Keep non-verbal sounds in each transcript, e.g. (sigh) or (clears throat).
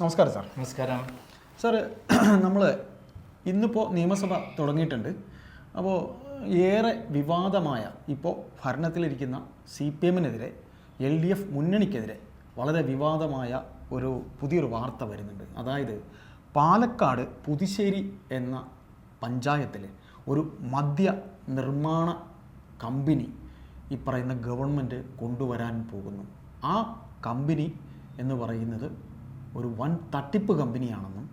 നമസ്കാരം സാർ. നമസ്കാരം. സാർ (clears throat) നമ്മൾ ഇന്നിപ്പോൾ നിയമസഭ തുടങ്ങിയിട്ടുണ്ട്. അപ്പോൾ ഏറെ വിവാദമായ ഇപ്പോൾ ഭരണത്തിലിരിക്കുന്ന സി പി എമ്മിനെതിരെ എൽ ഡി എഫ് മുന്നണിക്കെതിരെ വളരെ വിവാദമായ ഒരു പുതിയൊരു വാർത്ത വരുന്നുണ്ട്. അതായത് പാലക്കാട് പുതുശ്ശേരി എന്ന പഞ്ചായത്തിൽ ഒരു മദ്യ നിർമ്മാണ കമ്പനി ഈ പറയുന്ന ഗവൺമെന്റ് കൊണ്ടുവരാൻ പോകുന്നു. ആ കമ്പനി എന്ന് പറയുന്നത് ഒരു വൻ തട്ടിപ്പ് കമ്പനിയാണെന്നും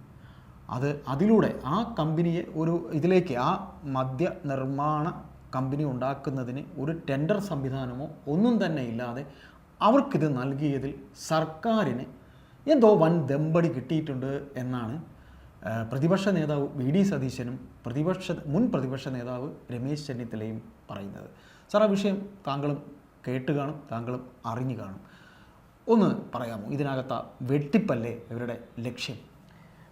അത് അതിലൂടെ ആ കമ്പനിയെ ഒരു ഇതിലേക്ക് ആ മദ്യ നിർമ്മാണ കമ്പനി ഉണ്ടാക്കുന്നതിന് ഒരു ടെൻഡർ സംവിധാനമോ ഒന്നും തന്നെ ഇല്ലാതെ അവർക്കിത് നൽകിയതിൽ സർക്കാരിന് എന്തോ വൻ ദമ്പടി കിട്ടിയിട്ടുണ്ട് എന്നാണ് പ്രതിപക്ഷ നേതാവ് വി ഡി സതീശനും പ്രതിപക്ഷ മുൻ പ്രതിപക്ഷ നേതാവ് രമേശ് ചെന്നിത്തലയും പറയുന്നത്. സാർ ആ വിഷയം താങ്കളും കേട്ട് കാണും താങ്കളും അറിഞ്ഞു കാണും. ഒന്ന് പറയാമോ? ഇതിനകത്ത വെട്ടിപ്പല്ലേ ഇവരുടെ ലക്ഷ്യം?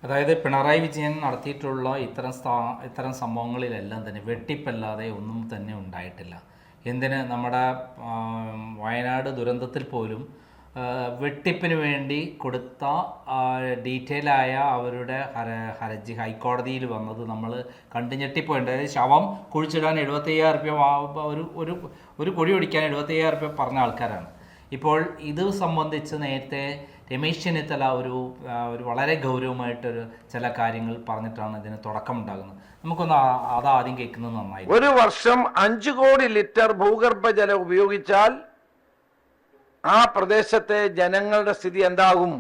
അതായത് പിണറായി വിജയൻ നടത്തിയിട്ടുള്ള ഇത്തരം സ്ഥാ- ഇത്തരം സംഭവങ്ങളിലെല്ലാം തന്നെ വെട്ടിപ്പല്ലാതെ ഒന്നും തന്നെ ഉണ്ടായിട്ടില്ല. എന്തിന് നമ്മുടെ വയനാട് ദുരന്തത്തിൽ പോലും വെട്ടിപ്പിന് വേണ്ടി കൊടുത്ത ഡീറ്റെയിൽ ആയ അവരുടെ ഹര ഹർജി ഹൈക്കോടതിയിൽ വന്നത് നമ്മൾ കണ്ടു അതായത് ശവം കുഴിച്ചിടാൻ എഴുപത്തയ്യായിരം റുപ്യ ഒരു ഒരു ഒരു കുഴി ഒടിക്കാൻ എഴുപത്തയ്യായിരം റുപ്യ പറഞ്ഞ ആൾക്കാരാണ്. ഇപ്പോൾ ഇത് സംബന്ധിച്ച് നേരത്തെ രമേശ് ചെന്നിത്തല ഒരു ഒരു വളരെ ഗൗരവമായിട്ടൊരു ചില കാര്യങ്ങൾ പറഞ്ഞിട്ടാണ് ഇതിന് തുടക്കമുണ്ടാകുന്നത്. നമുക്കൊന്ന് അത് ആദ്യം കേൾക്കുന്നത് നന്നായി. ഒരു വർഷം അഞ്ചു കോടി ലിറ്റർ ഭൂഗർഭജലം ഉപയോഗിച്ചാൽ ആ പ്രദേശത്തെ ജനങ്ങളുടെ സ്ഥിതി എന്താകും?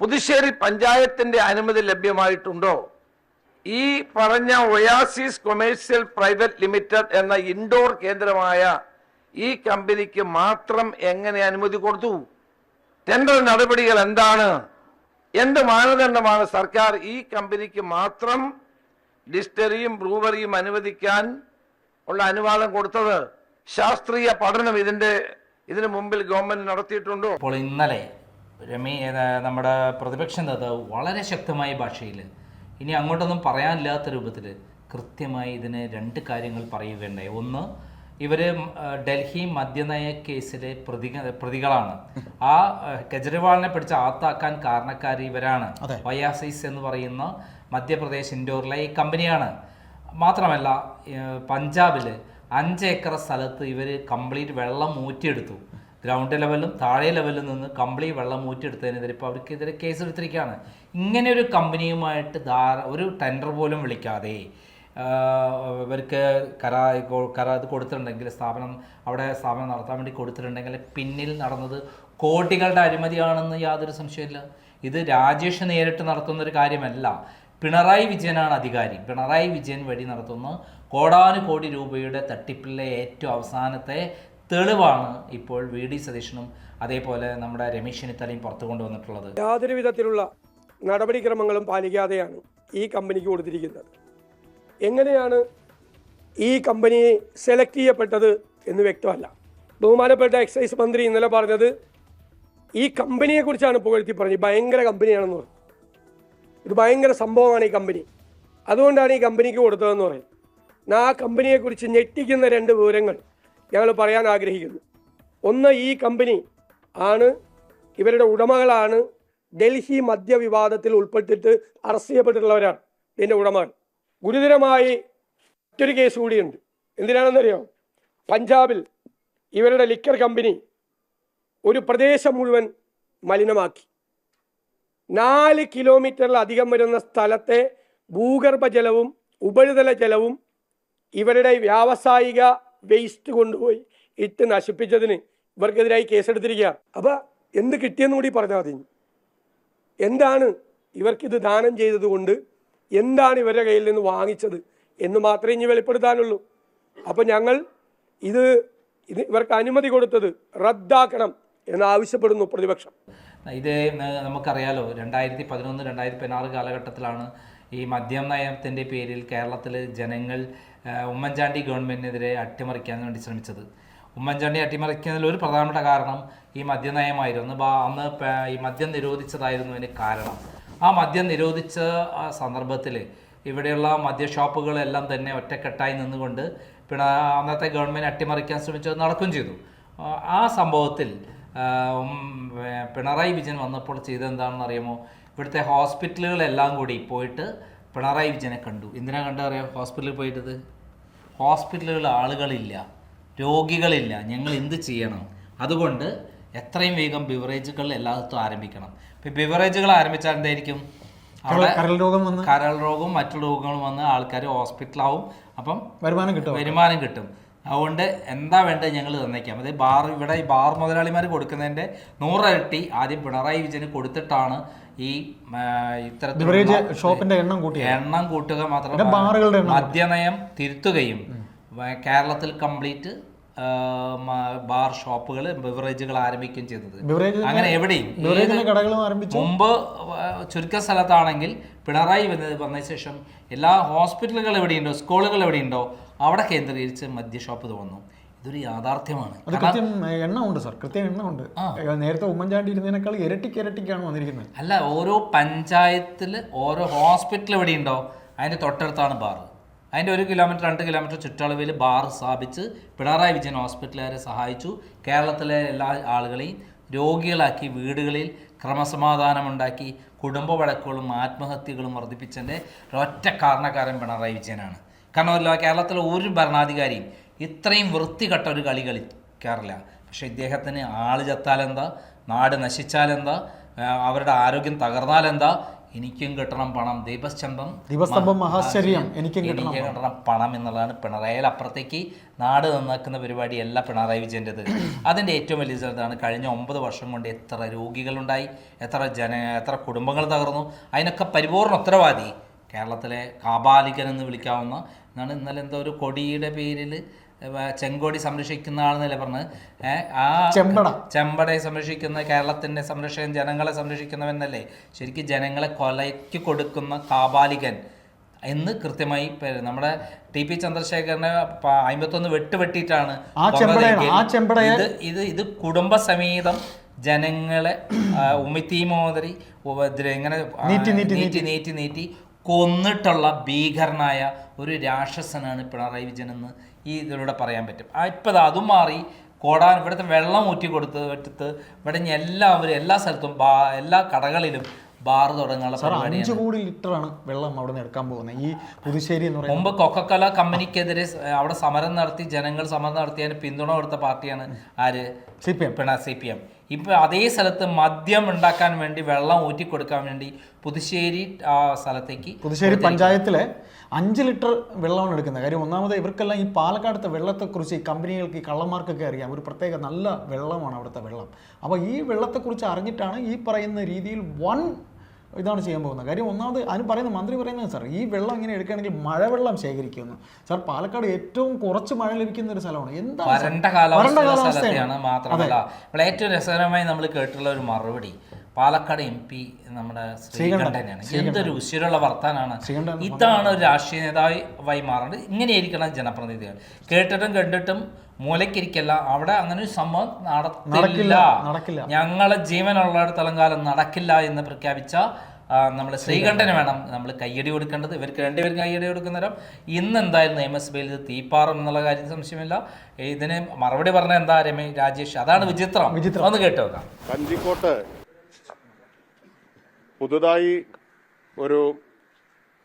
പുതുശ്ശേരി പഞ്ചായത്തിന്റെ അനുമതി ലഭ്യമായിട്ടുണ്ടോ? ഈ പറഞ്ഞ ഒയാസിസ് കൊമേഴ്സ്യൽ പ്രൈവറ്റ് ലിമിറ്റഡ് എന്ന ഇൻഡോർ കേന്ദ്രമായ ഈ കമ്പനിക്ക് മാത്രം എങ്ങനെ അനുമതി കൊടുത്തു? ടെൻഡർ നടപടികൾ എന്താണ്? എന്ത് മാനദണ്ഡമാണ് സർക്കാർ ഈ കമ്പനിക്ക് മാത്രം ഡിസ്റ്ററിയും ബ്രൂവറിയും അനുവദിക്കാൻ ഉള്ള അനുവാദം കൊടുത്തത്? ശാസ്ത്രീയ പഠനം ഇതിന്റെ ഇതിനു മുമ്പിൽ ഗവൺമെന്റ് നടത്തിയിട്ടുണ്ടോ? അപ്പോൾ ഇന്നലെ രമി നമ്മുടെ പ്രതിപക്ഷ നേതാവ് വളരെ ശക്തമായ ഭാഷയിൽ ഇനി അങ്ങോട്ടൊന്നും പറയാനില്ലാത്ത രൂപത്തിൽ കൃത്യമായി ഇതിന് രണ്ട് കാര്യങ്ങൾ പറയുകയുണ്ടായി. ഒന്ന് ഇവർ ഡൽഹി മദ്യനയ കേസിലെ പ്രതി പ്രതികളാണ്. ആ കെജ്രിവാളിനെ പിടിച്ച് ആത്താക്കാൻ കാരണക്കാർ ഇവരാണ്. വയാസൈസ് എന്ന് പറയുന്ന മധ്യപ്രദേശ് ഇൻഡോറിലെ ഈ കമ്പനിയാണ്. മാത്രമല്ല പഞ്ചാബിൽ അഞ്ച് ഏക്കർ സ്ഥലത്ത് ഇവർ കംപ്ലീറ്റ് വെള്ളം ഊറ്റിയെടുത്തു. ഗ്രൗണ്ട് ലെവലിലും താഴെ ലെവലിൽ നിന്ന് കംപ്ലീറ്റ് വെള്ളം ഊറ്റിയെടുത്തതിനെതിരെ ഇപ്പോൾ അവർക്കെതിരെ കേസ് എടുത്തിരിക്കുകയാണ് ഇങ്ങനെ ഒരു കമ്പനിയുമായിട്ട് ധാര ഒരു ടെൻഡർ പോലും വിളിക്കാതെ ഇവർക്ക് കരാ കരാ ഇത് കൊടുത്തിട്ടുണ്ടെങ്കിൽ സ്ഥാപനം അവിടെ സ്ഥാപനം നടത്താൻ വേണ്ടി കൊടുത്തിട്ടുണ്ടെങ്കിൽ പിന്നിൽ നടന്നത് കോടികളുടെ അഴിമതിയാണെന്ന് യാതൊരു സംശയമില്ല ഇത് രാജേഷ് നേരിട്ട് നടത്തുന്ന ഒരു കാര്യമല്ല. പിണറായി വിജയനാണ് അധികാരി. പിണറായി വിജയൻ വഴി നടത്തുന്ന കോടാനുകോടി രൂപയുടെ തട്ടിപ്പിലെ ഏറ്റവും അവസാനത്തെ തെളിവാണ് ഇപ്പോൾ വി ഡി സതീശനും അതേപോലെ നമ്മുടെ രമേശ് ചെന്നിത്തലയും പുറത്തു കൊണ്ടുവന്നിട്ടുള്ളത്. യാതൊരു വിധത്തിലുള്ള നടപടിക്രമങ്ങളും പാലിക്കാതെയാണ് ഈ കമ്പനിക്ക് കൊടുത്തിരിക്കുന്നത്. എങ്ങനെയാണ് ഈ കമ്പനി സെലക്ട് ചെയ്യപ്പെട്ടത് എന്ന് വ്യക്തമല്ല. ബഹുമാനപ്പെട്ട എക്സൈസ് മന്ത്രി ഇന്നലെ പറഞ്ഞത് ഈ കമ്പനിയെക്കുറിച്ചാണ് പുകഴ്ത്തി പറഞ്ഞത്. ഭയങ്കര കമ്പനിയാണെന്ന് പറഞ്ഞു. ഇത് ഭയങ്കര സംഭവമാണ് ഈ കമ്പനി അതുകൊണ്ടാണ് ഈ കമ്പനിക്ക് കൊടുത്തതെന്ന് പറയും ആ കമ്പനിയെക്കുറിച്ച് ഞെട്ടിക്കുന്ന രണ്ട് വിവരങ്ങൾ ഞങ്ങൾ പറയാൻ ആഗ്രഹിക്കുന്നു. ഒന്ന് ഈ കമ്പനി ആണ് ഇവരുടെ ഉടമകളാണ് ഡൽഹി മദ്യവിവാദത്തിൽ ഉൾപ്പെട്ടിട്ട് അറസ്റ്റ് ചെയ്യപ്പെട്ടിട്ടുള്ളവരാണ്. ഇതിന്റെ ഉടമകൾ. ഗുരുതരമായി മറ്റൊരു കേസ് കൂടിയുണ്ട്. എന്തിനാണെന്നറിയോ? പഞ്ചാബിൽ ഇവരുടെ ലിക്കർ കമ്പനി ഒരു പ്രദേശം മുഴുവൻ മലിനമാക്കി. നാല് കിലോമീറ്ററിലധികം വരുന്ന സ്ഥലത്തെ ഭൂഗർഭ ജലവും ഉപരിതല ജലവും ഇവരുടെ വ്യാവസായിക വേസ്റ്റ് കൊണ്ടുപോയി ഇട്ട് നശിപ്പിച്ചതിന് ഇവർക്കെതിരായി കേസെടുത്തിരിക്കുക അപ്പൊ എന്ത് കിട്ടിയെന്ന് കൂടി പറഞ്ഞാൽ മതി. എന്താണ് ഇവർക്കിത് ദാനം ചെയ്തതുകൊണ്ട് എന്താണ് ഇവരുടെ കയ്യിൽ നിന്ന് വാങ്ങിച്ചത് എന്ന് മാത്രമേ ഇനി വെളിപ്പെടുത്താനുള്ളൂ. അപ്പോൾ ഞങ്ങൾ ഇത് ഇത് ഇവർക്ക് അനുമതി കൊടുത്തത് റദ്ദാക്കണം എന്നാവശ്യപ്പെടുന്നു പ്രതിപക്ഷം. ഇത് നമുക്കറിയാലോ രണ്ടായിരത്തി പതിനൊന്ന് രണ്ടായിരത്തി പതിനാറ് കാലഘട്ടത്തിലാണ് ഈ മദ്യം നയത്തിന്റെ പേരിൽ കേരളത്തിൽ ജനങ്ങൾ ഉമ്മൻചാണ്ടി ഗവൺമെന്റിനെതിരെ അട്ടിമറിക്കാൻ വേണ്ടി ശ്രമിച്ചത്. ഉമ്മൻചാണ്ടി അട്ടിമറിക്കുന്നതിൽ ഒരു പ്രധാനപ്പെട്ട കാരണം ഈ മദ്യനയമായിരുന്നു. അന്ന് ഈ മദ്യം നിരോധിച്ചതായിരുന്നു അതിന് കാരണം. ആ മദ്യം നിരോധിച്ച സന്ദർഭത്തിൽ ഇവിടെയുള്ള മദ്യ ഷോപ്പുകളെല്ലാം തന്നെ ഒറ്റക്കെട്ടായി നിന്നുകൊണ്ട് പിന്നെ അന്നത്തെ ഗവൺമെന്റ് അട്ടിമറിക്കാൻ ശ്രമിച്ചത് നടക്കുകയും ചെയ്തു. ആ, സംഭവത്തിൽ പിണറായി വിജയൻ വന്നപ്പോൾ ചെയ്തെന്താണെന്ന് അറിയുമോ? ഇവിടുത്തെ ഹോസ്പിറ്റലുകളെല്ലാം കൂടി പോയിട്ട് പിണറായി വിജയനെ കണ്ടു. എന്തിനാ കണ്ടു അറിയാം? ഹോസ്പിറ്റലിൽ പോയിട്ടത് ഹോസ്പിറ്റലുകളിൽ ആളുകളില്ല രോഗികളില്ല. ഞങ്ങൾ എന്ത് ചെയ്യണം? അതുകൊണ്ട് എത്രയും വേഗം ബിവറേജുകൾ എല്ലായിടത്തും ആരംഭിക്കണം. ബിവറേജുകൾ ആരംഭിച്ചാൽ എന്തായിരിക്കും? കരൾ രോഗം വന്ന് കരൾ രോഗവും മറ്റു രോഗങ്ങളും വന്ന് ആൾക്കാർ ഹോസ്പിറ്റലാവും. അപ്പം വരുമാനം കിട്ടും വരുമാനം കിട്ടും. അതുകൊണ്ട് എന്താ വേണ്ടത് ഞങ്ങൾ തന്നേക്കാം. അതായത് ബാർ ഇവിടെ ഈ ബാർ മുതലാളിമാർ കൊടുക്കുന്നതിന്റെ നൂറിരട്ടി ആദ്യം പിണറായി വിജയന് കൊടുത്തിട്ടാണ് ഈ ഇത്തരത്തിൽ ഷോപ്പിന്റെ എണ്ണം കൂട്ടി എണ്ണം കൂട്ടുക മാത്രമല്ല മദ്യനയം തിരുത്തുകയും കേരളത്തിൽ കംപ്ലീറ്റ് ബാർ ഷോപ്പുകൾ ബിവറേജുകൾ ആരംഭിക്കുകയും ചെയ്തത്. അങ്ങനെ എവിടെയും. മുമ്പ് ചുരുക്ക സ്ഥലത്താണെങ്കിൽ പിണറായി വന്നത് വന്ന ശേഷം എല്ലാ ഹോസ്പിറ്റലുകൾ എവിടെയുണ്ടോ സ്കൂളുകൾ എവിടെയുണ്ടോ അവിടെ കേന്ദ്രീകരിച്ച് മദ്യ ഷോപ്പ് തോന്നുന്നു ഇതൊരു യാഥാർത്ഥ്യമാണ്. അത് കൃത്യം എണ്ണം ഉണ്ട് സാർ. കൃത്യം എണ്ണമുണ്ട്. നേരത്തെ ഉമ്മൻചാണ്ടി ഇരുന്നതിനേക്കാൾ ഇരട്ടിക്ക് ഇരട്ടിക്കാണ് വന്നിരിക്കുന്നത്. അല്ല ഓരോ പഞ്ചായത്തിൽ ഓരോ ഹോസ്പിറ്റൽ എവിടെയുണ്ടോ അതിന്റെ തൊട്ടടുത്താണ് ബാർ അതിന്റെ ഒരു കിലോമീറ്റർ രണ്ട് കിലോമീറ്റർ ചുറ്റളവിൽ ബാർ സ്ഥാപിച്ച് പിണറായി വിജയൻ ഹോസ്പിറ്റലുകാരെ സഹായിച്ചു. കേരളത്തിലെ എല്ലാ ആളുകളെയും രോഗികളാക്കി വീടുകളിൽ ക്രമസമാധാനമുണ്ടാക്കി കുടുംബ വഴക്കുകളും ആത്മഹത്യകളും വർദ്ധിപ്പിച്ചതിന്റെ ഒരൊറ്റ കാരണക്കാരൻ പിണറായി വിജയനാണ്. കാരണം കേരളത്തിലെ ഒരു ഭരണാധികാരിയും ഇത്രയും വൃത്തികെട്ട ഒരു കളി കളിക്കാറില്ല. പക്ഷേ ഇദ്ദേഹത്തിന് ആൾ ചത്താലെന്താ? നാട് നശിച്ചാലെന്താ? അവരുടെ ആരോഗ്യം തകർന്നാലെന്താ? എനിക്കും കിട്ടണം പണം. ദീപസ്തംഭം ദീപസ്തംഭം മഹാശ്ചര്യം. എനിക്കും കിട്ടണം കിട്ടണം പണം എന്നുള്ളതാണ് പിണറായി അപ്പുറത്തേക്ക് നാട് നന്നാക്കുന്ന പരിപാടിയല്ല പിണറായി വിജയന്റെത്. അതിന്റെ ഏറ്റവും വലിയ ചിലതാണ് കഴിഞ്ഞ ഒമ്പത് വർഷം കൊണ്ട് എത്ര രോഗികളുണ്ടായി എത്ര ജന എത്ര കുടുംബങ്ങൾ തകർന്നു അതിനൊക്കെ പരിപൂർണ ഉത്തരവാദി കേരളത്തിലെ കാബാലികൻ എന്ന് വിളിക്കാവുന്ന എന്നാണ് ഇന്നലെ എന്തോ ഒരു കൊടിയുടെ പേരിൽ ചെങ്കോടി സംരക്ഷിക്കുന്ന ആളെന്നല്ലേ പറഞ്ഞത് ഏ, ആ ചെമ്പട. ചെമ്പടയെ സംരക്ഷിക്കുന്ന കേരളത്തിന്റെ സംരക്ഷകൻ ജനങ്ങളെ സംരക്ഷിക്കുന്നവെന്നല്ലേ ശരിക്കും ജനങ്ങളെ കൊലയ്ക്ക് കൊടുക്കുന്ന കാബാലികൻ എന്ന് കൃത്യമായി നമ്മുടെ ടി പി ചന്ദ്രശേഖരനെ അമ്പത്തൊന്ന് വെട്ട് വെട്ടിയിട്ടാണ് ആ ചെമ്പടയാണ്. ആ ചെമ്പടയെ- ഇത് ഇത് ഇത് കുടുംബസമേതം ജനങ്ങളെ ഉമിത്തി ഉപദ്ര- ഇങ്ങനെ നീറ്റി, നീറ്റി നീറ്റി നീറ്റി കൊന്നിട്ടുള്ള ഭീകരനായ ഒരു രാക്ഷസനാണ് പിണറായി വിജയൻ എന്ന് ഈ ഇതിലൂടെ പറയാൻ പറ്റും. ഇപ്പം അതും മാറി. കോടാൻ ഇവിടുത്തെ വെള്ളം ഊറ്റി കൊടുത്ത് എടുത്ത് ഇവിടെ എല്ലാവരും എല്ലാ സ്ഥലത്തും ബാ എല്ലാ കടകളിലും ബാർ തുടങ്ങാനുള്ള അഞ്ചു കോടി ലിറ്ററാണ് വെള്ളം അവിടെ നിന്ന് എടുക്കാൻ പോകുന്നത്. ഈ പുതുശ്ശേരി എന്ന് പറയുന്നത്. മുമ്പ് കൊക്കക്കല കമ്പനിക്കെതിരെ അവിടെ സമരം നടത്തി ജനങ്ങൾ സമരം നടത്തിയതിന് പിന്തുണ കൊടുത്ത പാർട്ടിയാണ് ആര്? C P M. പിണ C P M. ഇപ്പൊ അതേ സ്ഥലത്ത് മദ്യം ഉണ്ടാക്കാൻ വേണ്ടി വെള്ളം ഊറ്റി കൊടുക്കാൻ വേണ്ടി പുതുശ്ശേരി ആ സ്ഥലത്തേക്ക് പുതുശ്ശേരി പഞ്ചായത്തിലെ അഞ്ച് ലിറ്റർ വെള്ളമാണ് എടുക്കുന്നത്. കാര്യം ഒന്നാമത് ഇവർക്കെല്ലാം ഈ പാലക്കാടത്തെ വെള്ളത്തെക്കുറിച്ച് ഈ കമ്പനികൾക്ക് ഈ കള്ളന്മാർക്കൊക്കെ അറിയാം. ഒരു പ്രത്യേക നല്ല വെള്ളമാണ് അവിടുത്തെ വെള്ളം. അപ്പോൾ ഈ വെള്ളത്തെക്കുറിച്ച് അറിഞ്ഞിട്ടാണ് ഈ പറയുന്ന രീതിയിൽ വൺ ഇതാണ് ചെയ്യാൻ പോകുന്നത്. കാര്യം ഒന്നാമത് അതിന് പറയുന്ന മന്ത്രി പറയുന്നത് സാർ ഈ വെള്ളം ഇങ്ങനെ എടുക്കുകയാണെങ്കിൽ മഴവെള്ളം ശേഖരിക്കുന്നു. സാർ പാലക്കാട് ഏറ്റവും കുറച്ച് മഴ ലഭിക്കുന്ന ഒരു സ്ഥലമാണ്. എന്താ വരണ്ട കാലാവസ്ഥ കാലാവസ്ഥയാണ്. മാത്രമല്ല ഏറ്റവും രസകരമായി നമ്മൾ കേട്ടിട്ടുള്ള ഒരു മറുപടി. പാലക്കാട് എം പി നമ്മുടെ ശ്രീകണ്ഠനാണ് എന്തൊരു ഉശിരുള്ള വർത്താനാണ്. ഇതാണ് ഒരു രാഷ്ട്രീയ നേതാവായി മാറേണ്ടത്. ഇങ്ങനെയായിരിക്കണം ജനപ്രതിനിധികൾ. കേട്ടിട്ടും കണ്ടിട്ടും മൂലക്കിരിക്കല്ല അവിടെ അങ്ങനെ ഒരു സംഭവം നടക്കില്ല. ഞങ്ങളെ ജീവനുള്ളിടത്തോളം കാലം നടക്കില്ല എന്ന് പ്രഖ്യാപിച്ച നമ്മൾ ശ്രീകണ്ഠന് വേണം നമ്മൾ കയ്യടി കൊടുക്കേണ്ടത്. ഇവർക്ക് രണ്ടുപേരും കയ്യടി കൊടുക്കുന്നേരം ഇന്ന് എന്തായാലും നിയമസഭയിൽ ഇത് തീപ്പാറും എന്നുള്ള കാര്യം സംശയമില്ല. ഇതിന് മറുപടി പറഞ്ഞ എന്താ രമേ രാജേഷ്? അതാണ് വിചിത്രം. വിചിത്രം. ഒന്ന് കേട്ടു നോക്കാം. കഞ്ചിക്കോട്ട് പുതുതായി ഒരു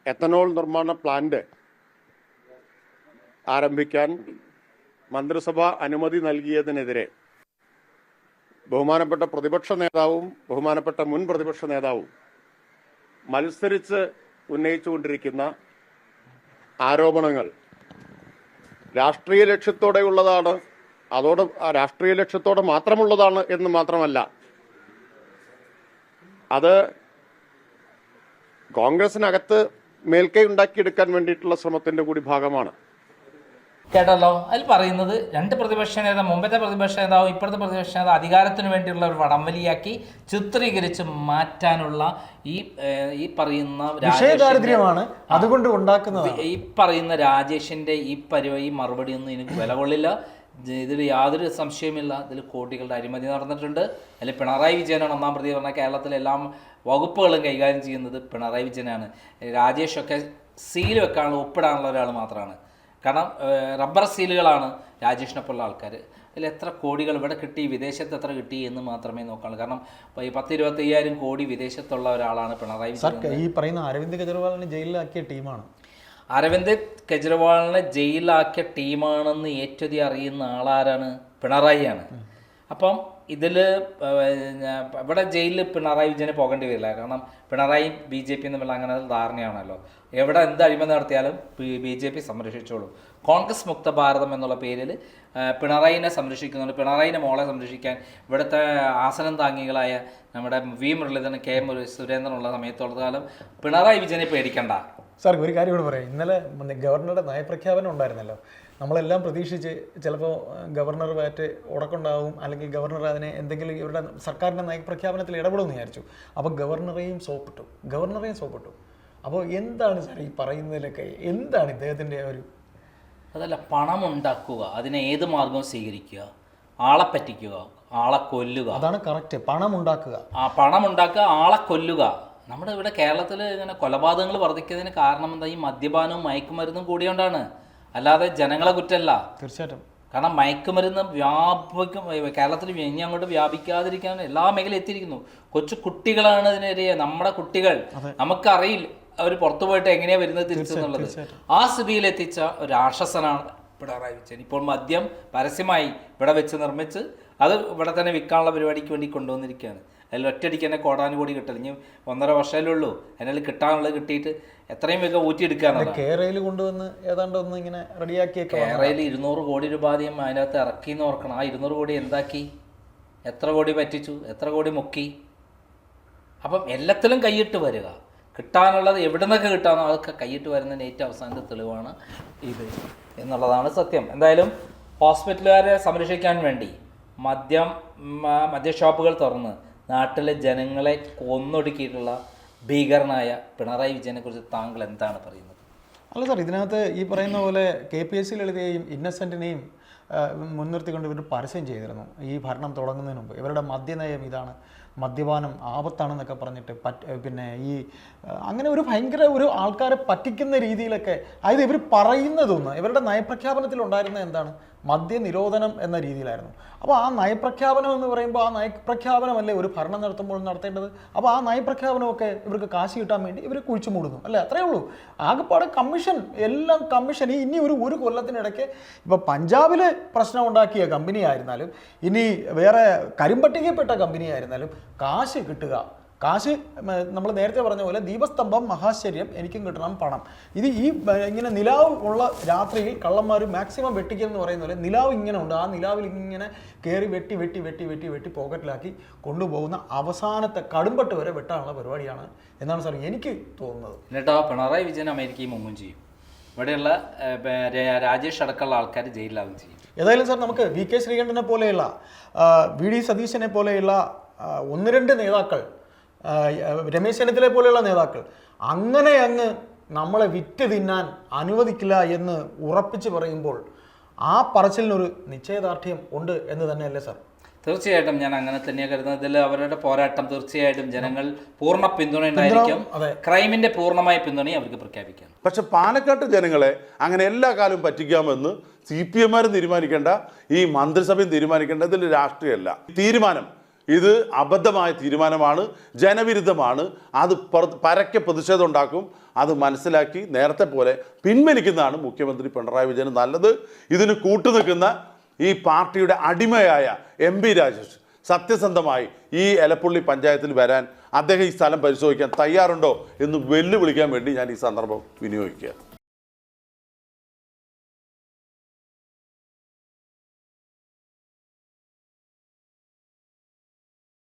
എത്തനോൾ നിർമ്മാണ പ്ലാന്റ് ആരംഭിക്കാൻ മന്ത്രിസഭ അനുമതി നൽകിയതിനെതിരെ ബഹുമാനപ്പെട്ട പ്രതിപക്ഷ നേതാവും ബഹുമാനപ്പെട്ട മുൻ പ്രതിപക്ഷ നേതാവും മത്സരിച്ച് ഉന്നയിച്ചുകൊണ്ടിരിക്കുന്ന ആരോപണങ്ങൾ രാഷ്ട്രീയ ലക്ഷ്യത്തോടെയുള്ളതാണ് ആ രാഷ്ട്രീയ ലക്ഷ്യത്തോടെ മാത്രമുള്ളതാണ് എന്ന് മാത്രമല്ല. അത് കോൺഗ്രസിനകത്ത് മേൽക്കൈ ഉണ്ടാക്കിയെടുക്കാൻ വേണ്ടിയിട്ടുള്ള ശ്രമത്തിന്റെ കൂടി ഭാഗമാണ്. കേട്ടല്ലോ? അതിൽ പറയുന്നത് രണ്ട് പ്രതിപക്ഷ നേതാവ് മുമ്പത്തെ പ്രതിപക്ഷ നേതാവ് ഇപ്പോഴത്തെ പ്രതിപക്ഷ നേതാവ് അധികാരത്തിന് വേണ്ടിയുള്ള ഒരു വടംവലിയാക്കി ചിത്രീകരിച്ച് മാറ്റാനുള്ള ഈ ഈ പറയുന്ന ദാരിദ്ര്യമാണ് അതുകൊണ്ട് ഉണ്ടാക്കുന്നത് ഈ പറയുന്ന രാജേഷിന്റെ ഈ പരിപാടി ഈ മറുപടി ഒന്നും എനിക്ക് വില കൊള്ളില്ല ഇതിൽ യാതൊരു സംശയവുമില്ല. ഇതിൽ കോടികളുടെ അഴിമതി നടന്നിട്ടുണ്ട്. അതിൽ പിണറായി വിജയനാണ് ഒന്നാം പ്രതി പറഞ്ഞാൽ കേരളത്തിലെ എല്ലാ വകുപ്പുകളും കൈകാര്യം ചെയ്യുന്നത് പിണറായി വിജയനാണ്. രാജേഷൊക്കെ സീൽ വെക്കാനുള്ള ഒപ്പിടാനുള്ള ഒരാൾ മാത്രമാണ് കാരണം റബ്ബർ സീലുകളാണ് രാജേഷിനെ പോലുള്ള ആൾക്കാർ അതിൽ എത്ര കോടികൾ ഇവിടെ കിട്ടി വിദേശത്ത് എത്ര കിട്ടി എന്ന് മാത്രമേ നോക്കാനുള്ളൂ. കാരണം പത്ത് ഇരുപത്തയ്യായിരം കോടി വിദേശത്തുള്ള ഒരാളാണ് പിണറായി വിജയൻ ഈ പറയുന്ന അരവിന്ദ് കെജ്രിവാളിനെ ജയിലിലാക്കിയ ടീമാണ്. അരവിന്ദ് കെജ്രിവാളിനെ ജയിലിലാക്കിയ ടീമാണെന്ന് ഏറ്റവും അറിയുന്ന ആളാരാണ് പിണറായിയാണ്. അപ്പം ഇതിൽ ഇവിടെ ജയിലിൽ പിണറായി വിജയനെ പോകേണ്ടി വരില്ല. കാരണം പിണറായി ബി ജെ പി തമ്മിൽ അങ്ങനെ ധാരണയാണല്ലോ. എവിടെ എന്ത് അഴിമതി നടത്തിയാലും ബി ജെ പി സംരക്ഷിച്ചോളും. കോൺഗ്രസ് മുക്ത ഭാരതം എന്നുള്ള പേരിൽ പിണറായിനെ സംരക്ഷിക്കുന്നുണ്ട്. പിണറായിനെ മോളെ സംരക്ഷിക്കാൻ ഇവിടുത്തെ ആസനം താങ്ങികളായ നമ്മുടെ വി മുരളീധരൻ കെ സുരേന്ദ്രൻ സുരേന്ദ്രനുള്ള സമയത്തോളം കാലം പിണറായി വിജയനെ പേടിക്കണ്ട. സാർ ഒരു കാര്യം കൂടെ പറയാം. ഇന്നലെ ഗവർണറുടെ നയപ്രഖ്യാപനം ഉണ്ടായിരുന്നല്ലോ. നമ്മളെല്ലാം പ്രതീക്ഷിച്ച് ചിലപ്പോൾ ഗവർണർ മാറ്റ് ഉടക്കുണ്ടാവും അല്ലെങ്കിൽ ഗവർണർ അതിനെ എന്തെങ്കിലും ഇവരുടെ സർക്കാരിന്റെ നയപ്രഖ്യാപനത്തിൽ ഇടപെടുമെന്ന് വിചാരിച്ചു. അപ്പോൾ ഗവർണറെയും സോപ്പിട്ടു. ഗവർണറെയും സോപ്പിട്ടു. അപ്പോൾ എന്താണ് സാർ ഈ പറയുന്നതിലൊക്കെ? എന്താണ് ഇദ്ദേഹത്തിന്റെ ഒരു അതല്ല പണം ഉണ്ടാക്കുക അതിനെ ഏത് മാർഗവും സ്വീകരിക്കുക ആളെ പറ്റിക്കുക ആളെ കൊല്ലുക. അതാണ് കറക്റ്റ്. പണം ഉണ്ടാക്കുക. ആ പണം ഉണ്ടാക്കുക ആളെ കൊല്ലുക. നമ്മുടെ ഇവിടെ കേരളത്തിൽ ഇങ്ങനെ കൊലപാതകങ്ങൾ വർദ്ധിക്കുന്നതിന് കാരണം എന്താ? ഈ മദ്യപാനവും മയക്കുമരുന്നും കൂടിയോണ്ടാണ്. അല്ലാതെ ജനങ്ങളെ കുറ്റമല്ല തീർച്ചയായിട്ടും. കാരണം മയക്കുമരുന്ന് വ്യാപിക്കും കേരളത്തിൽ ഇനി അങ്ങോട്ട് വ്യാപിക്കാതിരിക്കാൻ എല്ലാ മേഖലയും എത്തിയിരിക്കുന്നു. കൊച്ചു കുട്ടികളാണ് ഇതിനെതിരെ നമ്മുടെ കുട്ടികൾ. നമുക്കറിയില്ല അവർ പുറത്തു പോയിട്ട് എങ്ങനെയാ വരുന്നത് തിരിച്ചെന്നുള്ളത്. ആ സ്ഥിതിയിൽ എത്തിച്ച ഒരു രാക്ഷസനാണ് പിണറായി വിജയൻ. ഇപ്പോൾ മദ്യം പരസ്യമായി ഇവിടെ വെച്ച് നിർമ്മിച്ച് അത് ഇവിടെ തന്നെ വിൽക്കാനുള്ള പരിപാടിക്ക് വേണ്ടി കൊണ്ടുവന്നിരിക്കുകയാണ്. അതിൽ ഒറ്റയടിക്ക് തന്നെ കോടാനുകൂടി കിട്ടില്ല ഇനി ഒന്നര വർഷമല്ലേ ഉള്ളൂ. അതിൽ കിട്ടാനുള്ളത് കിട്ടിയിട്ട് എത്രയും വേഗം ഊറ്റിയെടുക്കുക കേരയിൽ കേരളയിൽ കൊണ്ടുവന്ന് ഏതാണ്ട് ഒന്ന് ഇങ്ങനെ റെഡിയാക്കിയ കേരയിൽ ഇരുന്നൂറ് കോടി രൂപ ആദ്യം അതിനകത്ത് ഇറക്കി എന്ന് ഓർക്കണം. ആ ഇരുന്നൂറ് കോടി എന്താക്കി? എത്ര കോടി പറ്റിച്ചു? എത്ര കോടി മുക്കി? അപ്പം എല്ലാത്തിലും കൈയിട്ട് വരിക. കിട്ടാനുള്ളത് എവിടെ നിന്നൊക്കെ കിട്ടാനോ അതൊക്കെ കൈയിട്ട് വരുന്നതിന് ഏറ്റവും അവസാനത്തെ തെളിവാണ് ഇത് എന്നുള്ളതാണ് സത്യം. എന്തായാലും ഹോസ്പിറ്റലുകാരെ സംരക്ഷിക്കാൻ വേണ്ടി മദ്യം മദ്യ ഷോപ്പുകൾ തുറന്ന്. നാട്ടിലെ ജനങ്ങളെ കൊന്നൊടുക്കിയിട്ടുള്ള ഭീകരനായ പിണറായി വിജയനെ കുറിച്ച് താങ്കൾ എന്താണ് പറയുന്നത്? അല്ല സാർ ഇതിനകത്ത് ഈ പറയുന്ന പോലെ കെ പി എസ് സിയിൽ ലളിതയെയും ഇന്നസെന്റിനെയും മുൻനിർത്തിക്കൊണ്ട് ഇവർ പരസ്യം ചെയ്തിരുന്നു. ഈ ഭരണം തുടങ്ങുന്നതിന് മുമ്പ്. ഇവരുടെ മദ്യനയം ഇതാണ്. മദ്യപാനം ആപത്താണെന്നൊക്കെ പറഞ്ഞിട്ട് പറ്റ് പിന്നെ ഈ അങ്ങനെ ഒരു ഭയങ്കര ഒരു ആൾക്കാരെ പറ്റിക്കുന്ന രീതിയിലൊക്കെ അതായത് ഇവർ പറയുന്നതൊന്ന് ഇവരുടെ നയപ്രഖ്യാപനത്തിൽ ഉണ്ടായിരുന്ന എന്താണ്? മദ്യനിരോധനം എന്ന രീതിയിലായിരുന്നു. അപ്പോൾ ആ നയപ്രഖ്യാപനം എന്ന് പറയുമ്പോൾ ആ നയപ്രഖ്യാപനമല്ലേ ഒരു ഭരണം നടത്തുമ്പോൾ നടത്തേണ്ടത്? അപ്പോൾ ആ നയപ്രഖ്യാപനമൊക്കെ ഇവർക്ക് കാശ് കിട്ടാൻ വേണ്ടി ഇവർ കുഴിച്ചു മൂടുന്നു. അല്ലേ? അത്രയേ ഉള്ളൂ. ആകെപ്പാടെ കമ്മീഷൻ എല്ലാം കമ്മീഷൻ. ഇനി ഒരു ഒരു കൊല്ലത്തിനിടയ്ക്ക് ഇപ്പോൾ പഞ്ചാബിൽ പ്രശ്നം ഉണ്ടാക്കിയ കമ്പനി ആയിരുന്നാലും ഇനി വേറെ കരിമ്പട്ടികപ്പെട്ട കമ്പനി ആയിരുന്നാലും കാശ് കിട്ടുക. കാശ് നമ്മൾ നേരത്തെ പറഞ്ഞ പോലെ ദീപസ്തംഭം മഹാശ്ചര്യം എനിക്കും കിട്ടണം പണം. ഇത് ഈ ഇങ്ങനെ നിലാവ് ഉള്ള രാത്രിയിൽ കള്ളന്മാർ മാക്സിമം വെട്ടിക്കുക എന്ന് പറയുന്ന പോലെ നിലാവ് ഇങ്ങനെ ഉണ്ട്. ആ നിലാവിൽ ഇങ്ങനെ കയറി വെട്ടി വെട്ടി വെട്ടി വെട്ടി വെട്ടി പോക്കറ്റിലാക്കി കൊണ്ടുപോകുന്ന അവസാനത്തെ കടുംപട്ട് വരെ വെട്ടാനുള്ള പരിപാടിയാണ് എന്നാണ് സാർ എനിക്ക് തോന്നുന്നത്. എന്നിട്ടോ പിണറായി വിജയൻ അമേരിക്കയും മുങ്ങും ചെയ്യും. ഇവിടെയുള്ള രാജേഷ് അടക്കമുള്ള ആൾക്കാർ ജയിലിലാകും ചെയ്യും. ഏതായാലും സാർ നമുക്ക് വി കെ ശ്രീകണ്ഠനെ പോലെയുള്ള വി ഡി സതീശനെ പോലെയുള്ള ഒന്ന് രണ്ട് നേതാക്കൾ ആ, രമേശ് ചെന്നിത്തലയെ പോലെയുള്ള നേതാക്കൾ. അങ്ങനെ അങ്ങ് നമ്മളെ വിറ്റ് തിന്നാൻ അനുവദിക്കില്ല എന്ന് ഉറപ്പിച്ച് പറയുമ്പോൾ ആ പറച്ചിലിനൊരു നിശ്ചയദാർഢ്യം ഉണ്ട് എന്ന് തന്നെയല്ലേ സാർ? തീർച്ചയായിട്ടും ഞാൻ അങ്ങനെ തന്നെയാണ് കരുതുന്നത്. ഇതിൽ അവരുടെ പോരാട്ടം തീർച്ചയായിട്ടും ജനങ്ങൾ പൂർണ പിന്തുണ ഉണ്ടായിരിക്കും. ക്രൈമിന്റെ പൂർണമായ പിന്തുണയും അവർക്ക് പ്രഖ്യാപിക്കാം. പക്ഷെ പാലക്കാട്ട് ജനങ്ങളെ അങ്ങനെ എല്ലാ കാലവും പറ്റിക്കാമെന്ന് സി പി എമ്മാരും തീരുമാനിക്കേണ്ട ഈ മന്ത്രിസഭയും തീരുമാനിക്കേണ്ട ഇതിൽ രാഷ്ട്രീയമല്ല. തീരുമാനം ഇത് അബദ്ധമായ തീരുമാനമാണ് ജനവിരുദ്ധമാണ്. അത് പരക്കെ പ്രതിഷേധം ഉണ്ടാക്കും. അത് മനസ്സിലാക്കി നേരത്തെ പോലെ പിൻവലിക്കുന്നതാണ് മുഖ്യമന്ത്രി പിണറായി വിജയൻ നല്ലത്. ഇതിന് കൂട്ടുനിൽക്കുന്ന ഈ പാർട്ടിയുടെ അടിമയായ എം പി രാജേഷ് സത്യസന്ധമായി ഈ എലപ്പുള്ളി പഞ്ചായത്തിൽ വരാൻ അദ്ദേഹം ഈ സ്ഥലം പരിശോധിക്കാൻ തയ്യാറുണ്ടോ എന്ന് വെല്ലുവിളിക്കാൻ വേണ്ടി ഞാൻ ഈ സന്ദർഭം വിനിയോഗിക്കുക